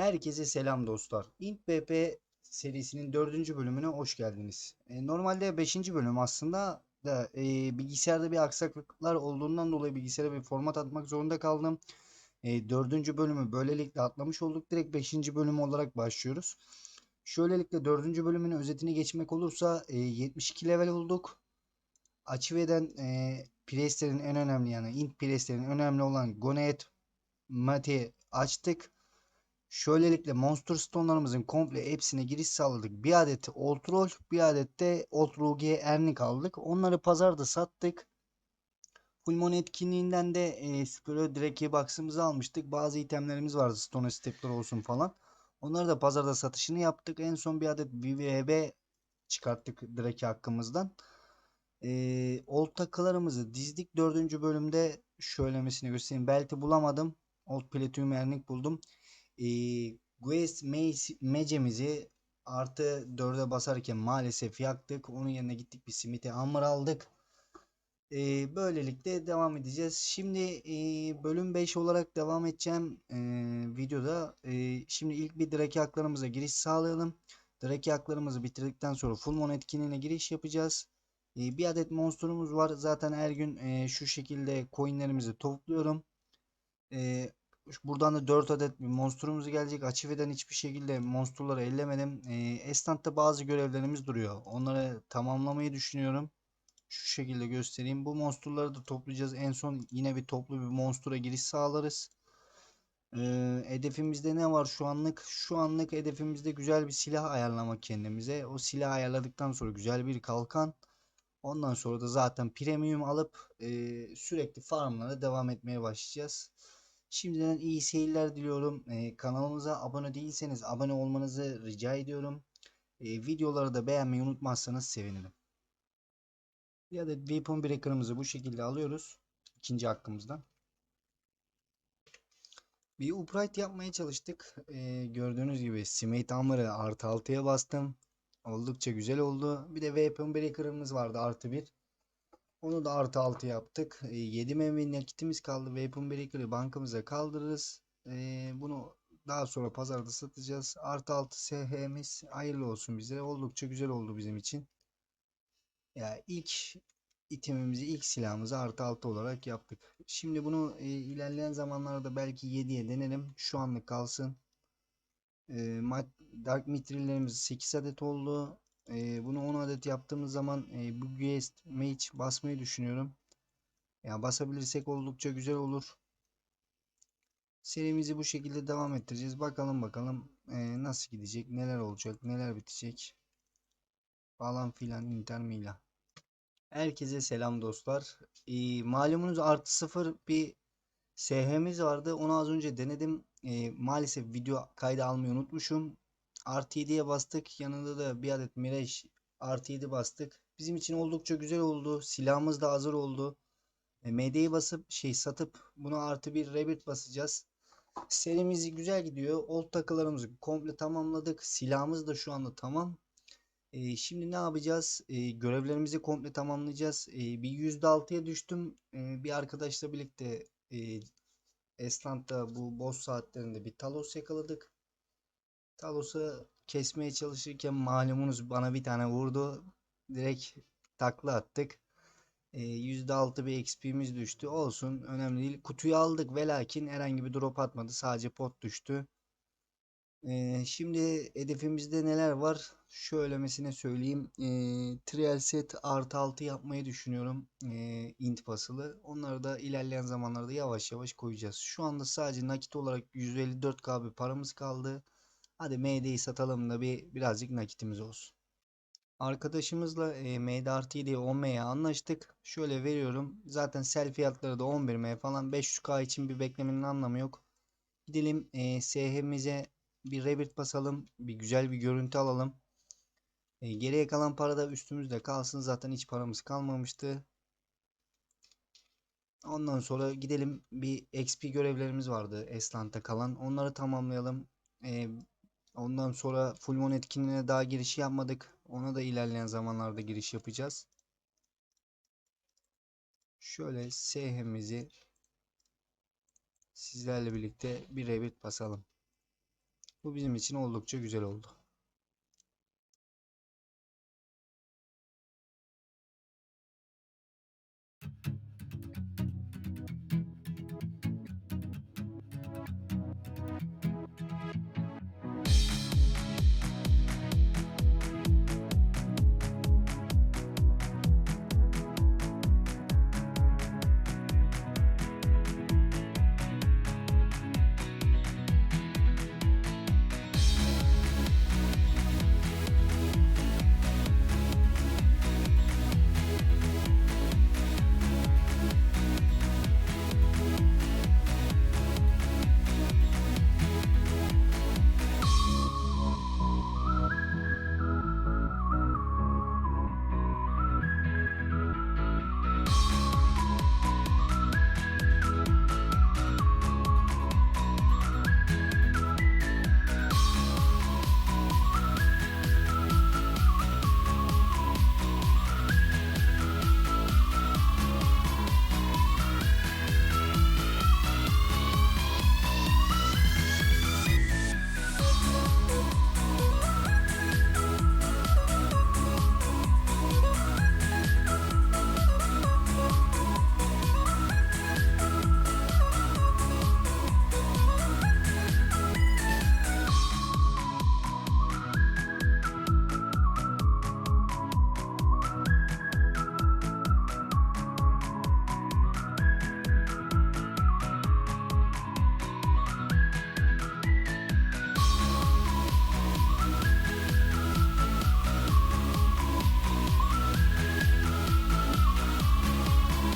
Herkese selam dostlar. Int BP serisinin dördüncü bölümüne hoş geldiniz. E, normalde beşinci bölüm aslında da e, bilgisayarda bir aksaklıklar olduğundan dolayı bilgisayara bir format atmak zorunda kaldım. E, dördüncü bölümü böylelikle atlamış olduk. Direkt beşinci bölüm olarak başlıyoruz. Şöylelikle dördüncü bölümün özetini geçmek olursa e, 72 level olduk. Açıveden e, preslerin en önemli yani int preslerin önemli olan Gonet Mate açtık. Şöylelikle Monster Stone'larımızın komple hepsine giriş sağladık. Bir adet Old Roll, bir adet de Old Rogue'ye Ernik aldık. Onları pazarda sattık. Fulmon etkinliğinden de e, Spiro Drake Box'ımızı almıştık. Bazı itemlerimiz vardı. Stone Step'ler olsun falan. Onları da pazarda satışını yaptık. En son bir adet VVB çıkarttık Drake hakkımızdan. E, old takılarımızı dizdik. Dördüncü bölümde şöylemesini göstereyim. Belki bulamadım. Old Platinum Ernik buldum e, Guest Mece'mizi artı 4'e basarken maalesef yaktık. Onun yerine gittik bir Smith'e Hammer aldık. E, böylelikle devam edeceğiz. Şimdi e, bölüm 5 olarak devam edeceğim e, videoda. E, şimdi ilk bir Drake haklarımıza giriş sağlayalım. Drake haklarımızı bitirdikten sonra Full Moon etkinliğine giriş yapacağız. E, bir adet monsterumuz var. Zaten her gün e, şu şekilde coinlerimizi topluyorum. E, Buradan da 4 adet bir monsterumuz gelecek. Açıveden hiçbir şekilde monsterları ellemedim. E, Estant'ta bazı görevlerimiz duruyor. Onları tamamlamayı düşünüyorum. Şu şekilde göstereyim. Bu monsterları da toplayacağız. En son yine bir toplu bir monster'a giriş sağlarız. E, hedefimizde ne var şu anlık? Şu anlık hedefimizde güzel bir silah ayarlamak kendimize. O silah ayarladıktan sonra güzel bir kalkan. Ondan sonra da zaten premium alıp e, sürekli farmlara devam etmeye başlayacağız. Şimdiden iyi seyirler diliyorum. Ee, kanalımıza abone değilseniz abone olmanızı rica ediyorum. Ee, videoları da beğenmeyi unutmazsanız sevinirim. Bir adet weapon breaker'ımızı bu şekilde alıyoruz. ikinci hakkımızdan. Bir upright yapmaya çalıştık. Ee, gördüğünüz gibi Smite Hammer'ı artı 6'ya bastım. Oldukça güzel oldu. Bir de weapon breaker'ımız vardı artı 1. Onu da artı 6 yaptık. E, 7 mevmin nakitimiz kaldı. Weapon Breaker'ı bankamıza kaldırırız. E, bunu daha sonra pazarda satacağız. Artı 6 SH'miz hayırlı olsun bize. Oldukça güzel oldu bizim için. Ya yani ilk itemimizi, ilk silahımızı artı 6 olarak yaptık. Şimdi bunu e, ilerleyen zamanlarda belki 7'ye denerim. Şu anlık kalsın. E, Dark Mitrillerimiz 8 adet oldu. E, bunu 10 adet yaptığımız zaman e, bu guest mage basmayı düşünüyorum. Yani basabilirsek oldukça güzel olur. Serimizi bu şekilde devam ettireceğiz. Bakalım bakalım e, nasıl gidecek, neler olacak, neler bitecek falan filan Inter Milan. Herkese selam dostlar. E, malumunuz artı sıfır bir SH'miz vardı. Onu az önce denedim. E, maalesef video kaydı almayı unutmuşum. Artı 7'ye bastık. Yanında da bir adet Mirage artı 7 bastık. Bizim için oldukça güzel oldu. Silahımız da hazır oldu. E, MD'yi basıp şey satıp bunu artı bir Rabbit basacağız. Serimiz güzel gidiyor. Old takılarımızı komple tamamladık. Silahımız da şu anda tamam. E, şimdi ne yapacağız? E, görevlerimizi komple tamamlayacağız. E, bir %6'ya düştüm. E, bir arkadaşla birlikte e, Estland'da bu boss saatlerinde bir Talos yakaladık. Talos'u kesmeye çalışırken malumunuz bana bir tane vurdu. Direkt takla attık. E, %6 bir XP'miz düştü. Olsun önemli değil. Kutuyu aldık ve lakin herhangi bir drop atmadı. Sadece pot düştü. E, şimdi hedefimizde neler var? Şöylemesine söyleyeyim. E, trial set artı 6 yapmayı düşünüyorum. E, int basılı. Onları da ilerleyen zamanlarda yavaş yavaş koyacağız. Şu anda sadece nakit olarak 154k bir paramız kaldı. Hadi MD'yi satalım da bir birazcık nakitimiz olsun. Arkadaşımızla e, MD artı 7'ye 10M'ye anlaştık. Şöyle veriyorum. Zaten sel fiyatları da 11M falan. 500K için bir beklemenin anlamı yok. Gidelim e, SH'mize bir Rabbit basalım. Bir güzel bir görüntü alalım. E, geriye kalan para da üstümüzde kalsın. Zaten hiç paramız kalmamıştı. Ondan sonra gidelim bir XP görevlerimiz vardı Eslant'ta kalan. Onları tamamlayalım. E, Ondan sonra full moon etkinliğine daha giriş yapmadık. Ona da ilerleyen zamanlarda giriş yapacağız. Şöyle SH'mizi sizlerle birlikte bir rebit basalım. Bu bizim için oldukça güzel oldu.